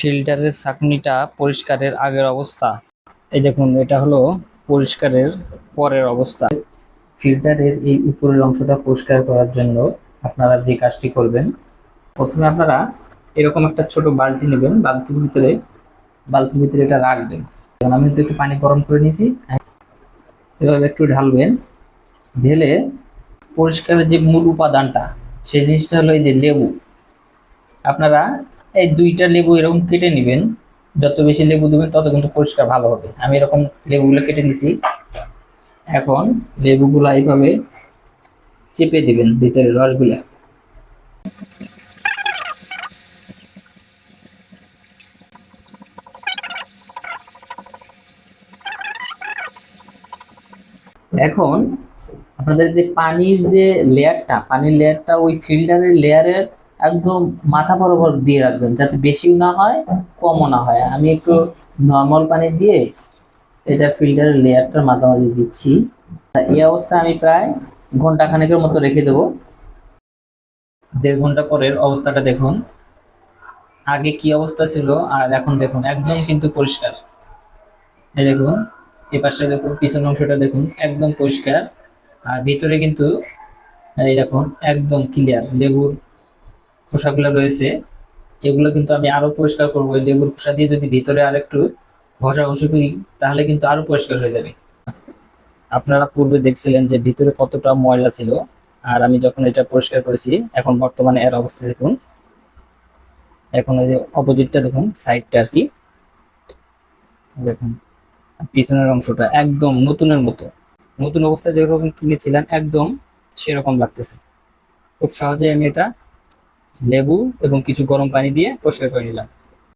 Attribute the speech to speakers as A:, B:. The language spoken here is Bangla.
A: ফিল্টারের ছাঁকনিটা পরিষ্কারের আগের অবস্থা। এই দেখুন, এটা হলো পরিষ্কারের পরের অবস্থা। ফিল্টারের এই উপরের অংশটা পরিষ্কার করার জন্য আপনারা যে কাজটি করবেন, প্রথমে আপনারা এরকম একটা ছোট বালতি নেবেন, বালতির ভিতরে বালতির ভিতরে এটা রাখবেন। কারণ আমি তো একটু পানি গরম করে নিয়েছি। এভাবে একটু ঢালবেন। ঢেলে পরিষ্কারের যে মূল উপাদানটা, সেই জিনিসটা হলো এই যে লেবু। আপনারা এই দুইটা লেবু এরকম কেটে নেবেন। যত বেশি লেবু দেবেন, তত কিন্তু পরিষ্কার ভালো হবে। আমি এরকম লেবুগুলো কেটে নিছি। এখন লেবুগুলো এইভাবে চেপে দিবেন ভিতরে রসগুলা। এখন আপনাদের যে পানির যে লেয়ারটা, পানির লেয়ারটা ওই ফিল্টারের লেয়ারের একদম মাথা বরাবর দিয়ে রাখবেন, যাতে বেশিও না হয়, কমও না হয়। আমি একটু নর্মাল পানি দিয়ে এটা ফিল্টারের লেয়ারটার মাঝামাঝি দিচ্ছি। এই অবস্থা আমি প্রায় ঘণ্টা খানেকের মতো রেখে দেবো। দেড় ঘণ্টা পরের অবস্থাটা দেখুন। আগে কি অবস্থা ছিল, আর এখন দেখুন, একদম কিন্তু পরিষ্কার। এই দেখুন, এ পাশে দেখুন, পিছনের অংশটা দেখুন, একদম পরিষ্কার। আর ভিতরে কিন্তু, এই দেখুন, একদম ক্লিয়ার লেবুর খোসাগুলো রয়েছে, এগুলো কিন্তু আমি আরও পরিষ্কার করব। লেবুর খোসা দিয়ে যদি ভিতরে আর একটু ঘষা ঘষি করি, তাহলে কিন্তু আরও পরিষ্কার হয়ে যাবে। আপনারা পূর্বে দেখছিলেন যে ভিতরে কতটা ময়লা ছিল, আর আমি যখন এটা পরিষ্কার করেছি, এখন বর্তমানে এর অবস্থা দেখুন। এখন ওই যে অপোজিটটা দেখুন সাইডটা আর কি। দেখুন, পিছনের অংশটা একদম নতুনের মতো। নতুন অবস্থায় যেরকম কিনেছিলাম, একদম সেরকম লাগতেছে। খুব সহজে আমি এটা লেবু এবং কিছু গরম পানি দিয়ে পরিষ্কার করে নিলাম।